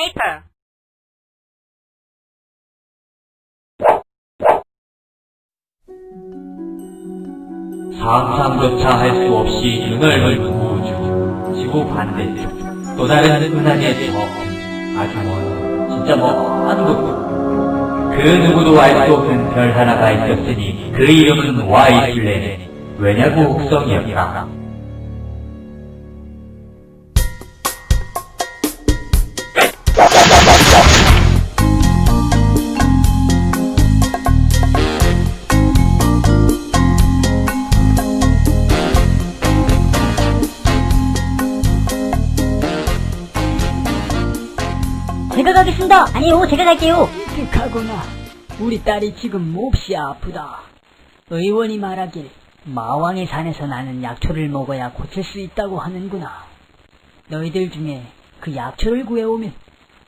paper. 상상조차 할 수 없이 눈을 우주, 지구 반대쪽, 또 다른 은하계 저, 아주 먼, 진짜 먼 곳. 그 누구도 알 수 없는 별 하나가 있었으니 그 이름은 와이 플래닛, 왜냐고 혹성이었다. 가 가겠습니다. 아니요, 제가 갈게요. 끔찍하구나. 우리 딸이 지금 몹시 아프다. 의원이 말하길 마왕의 산에서 나는 약초를 먹어야 고칠 수 있다고 하는구나. 너희들 중에 그 약초를 구해오면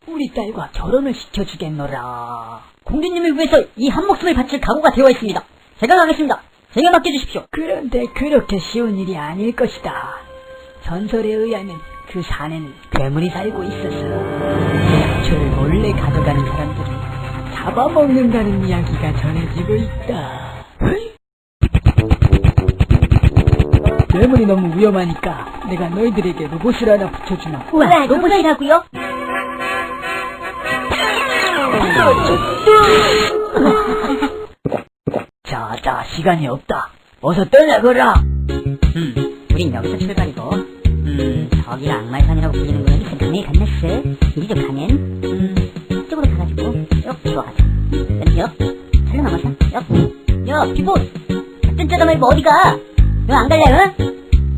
우리 딸과 결혼을 시켜주겠노라. 공주님을 위해서 이 한 목숨을 바칠 각오가 되어 있습니다. 제가 가겠습니다. 제가 맡겨주십시오. 그런데 그렇게 쉬운 일이 아닐 것이다. 전설에 의하면 그 산에는 괴물이 살고 있어 약초를 몰래 가져가는 사람들을 잡아먹는다는 이야기가 전해지고 있다. 괴물이 너무 위험하니까 내가 너희들에게 로봇을 하나 붙여주마. 우와, 로봇이라고요? 자, 자, 시간이 없다. 어서 떠나거라. 음, 우린 여기서 출발이고, 음, 저기가 악마의 산이라고 불리는 곳이 그 남의 간네스. 이리 좀 가면, 음, 이쪽으로 가가지고, 역 들어가자. 역, 잘로 넘어서, 역, 역, 비보스! 작전 짜다 말고 어디가? 너 안 갈래, 응?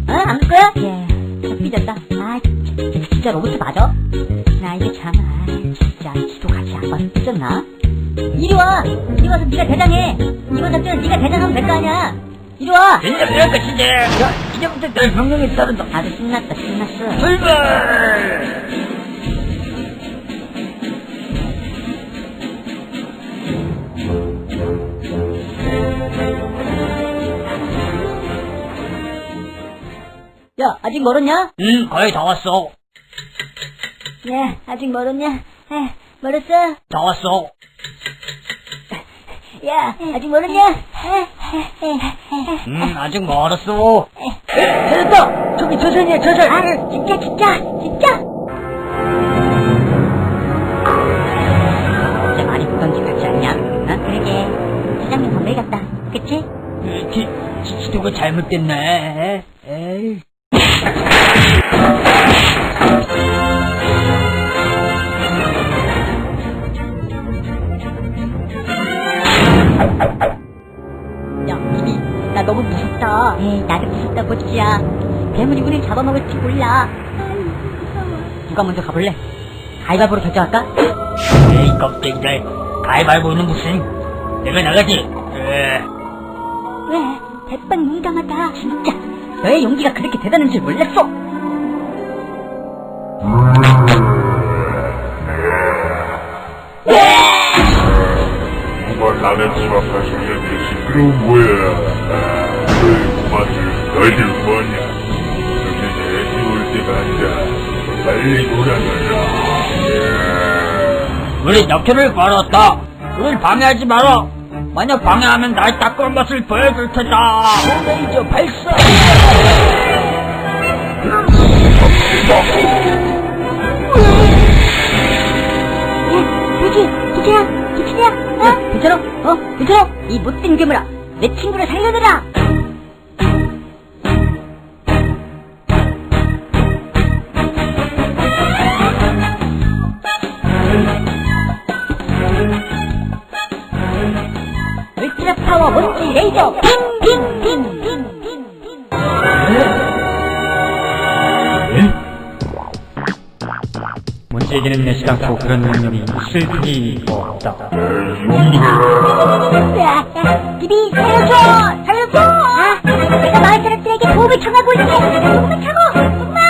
어? 안 갈 거야? 예, 저 삐졌다. 아, 진짜, 로봇 맞아? 나 이게 참, 아, 진짜, 지도 같이 안 봐서 삐졌나? 이리 와! 이리 와서 네가 대장해! 이번 작전은 네가 대장하면 될 거 아니야! 이리 와! 진짜 그럴 것인데. 야, 이제부터 널 명령에 따른다. 아주 신났다, 신났어. 출발! 야, 아직 멀었냐? 응, 거의 다 왔어. 야, 아직 멀었냐? 에, 멀었어? 다 왔어. 야, 아직 멀었냐? 응, 아직 멀었어. 찾았다! 저기 저선이야, 저선! 아, 진짜, 진짜, 진짜! 진짜 많이 던지 같지 않냐? 어, 그러게. 사장님 건배 같다. 그치? 지, 지, 지도가 잘못됐네. 에이. 야, 이미, 나 너무 무섭다. 에이, 나도 무섭다, 보치야. 괴물이 우릴 잡아먹을지 몰라. 누가 먼저 가볼래? 가위바위보로 결정할까? 에이, 껍데기들. 가위바위보는 무슨. 내가 나가지. 에. 왜? 대빵 용감하다. 진짜. 너의 용기가 그렇게 대단한 줄 몰랐어. 남의 집 앞에서 이렇게 시끄러운 거야? 아, 너희 고마들 너희들 뭐냐? 여기 내집 올 때가 아니라 빨리 돌아가라. 우리 역효를 걸었다. 우릴 방해하지 마라. 만약 방해하면 날 닦은 것을 보여줄 테다. 레이저 발사. 부지야, 부지야, 어? 괜찮아? 어? 괜찮아? 이 못된 괴물아, 내 친구를 살려내라! 파워 먼지 레이저 핑핑핑핑핑핑 제에게는 내시당초 그런 능력이 필이 없다. 야, 비비 살려줘! 살려줘! 아, 내가 마을 사람들에게 도움을 청하고 있지! 도움을 청어! 엄마!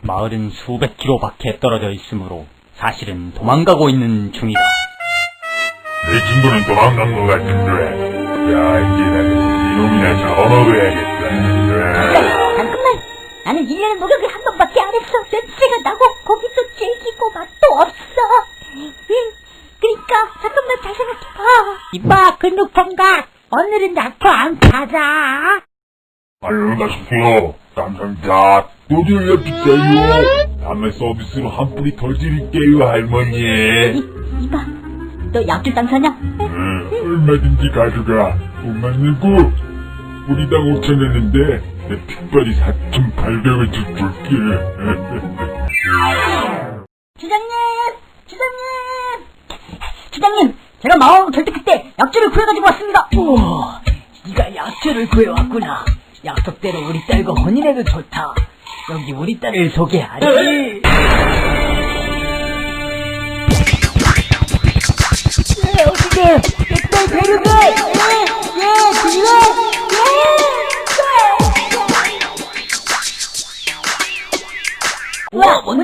마을은 수백 킬로 밖에 떨어져 있으므로 사실은 도망가고 있는 중이다. 내 친구는 도망간 것 같은데. 야, 이제 나는 이놈이나 잡아먹어야겠다. 나는 1년에 목욕을 한 번밖에 안 했어. 냄새가 나고 고기도 질기고 맛도 없어. 응, 그러니까 잠깐만 잘 생각해봐. 이봐 근육통각 오늘은 약초 안 찾아. 빨리 가십시오. 감사합니다. 또 들려주세요. 다음에 서비스로 한 뿌리 더 드릴게요, 할머니. 이, 이봐 너 약주 장사냐? 응, 얼마든지 가져가. 돈만 내고, 뿌리당 5천 원인데, 내 특별히 4,800원 줄게. 주장님! 주장님! 주장님! 제가 마왕 절대 그때 약주를 구해가지고 왔습니다! 우와, 네가 약초를 구해왔구나. 약속대로 우리 딸과 혼인해도 좋다. 여기 우리 딸을 소개하지.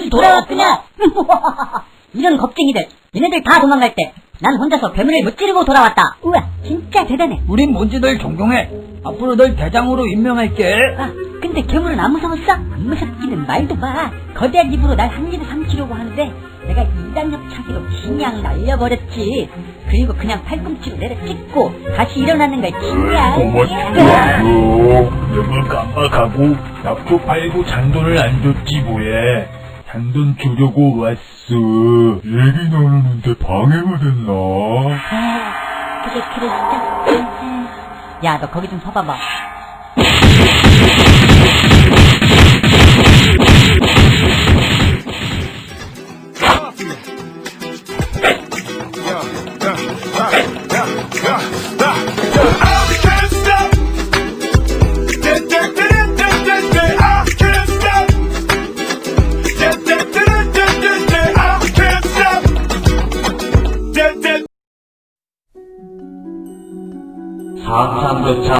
뭔지 돌아왔구나! 이런 겁쟁이들, 얘네들 다 도망갈 때, 난 혼자서 괴물을 무찌르고 돌아왔다. 우와, 진짜 대단해. 우린 뭔지 널 존경해. 앞으로 널 대장으로 임명할게. 아, 근데 괴물은 안 무서웠어? 안 무섭기는 말도 마. 거대한 입으로 날 한 입에 삼키려고 하는데, 내가 이단력 차기로 그냥 날려버렸지. 그리고 그냥 팔꿈치로 내려 찍고, 다시 일어나는 걸 그냥. 고맙지요. 내가 깜빡하고, 약초 팔고 잔돈을 안 줬지, 뭐해. 잔돈 주려고 왔어. 얘기 나누는데 방해가 됐나? 아, 그래, 그래, 진짜. 야, 너 거기 좀 서봐봐.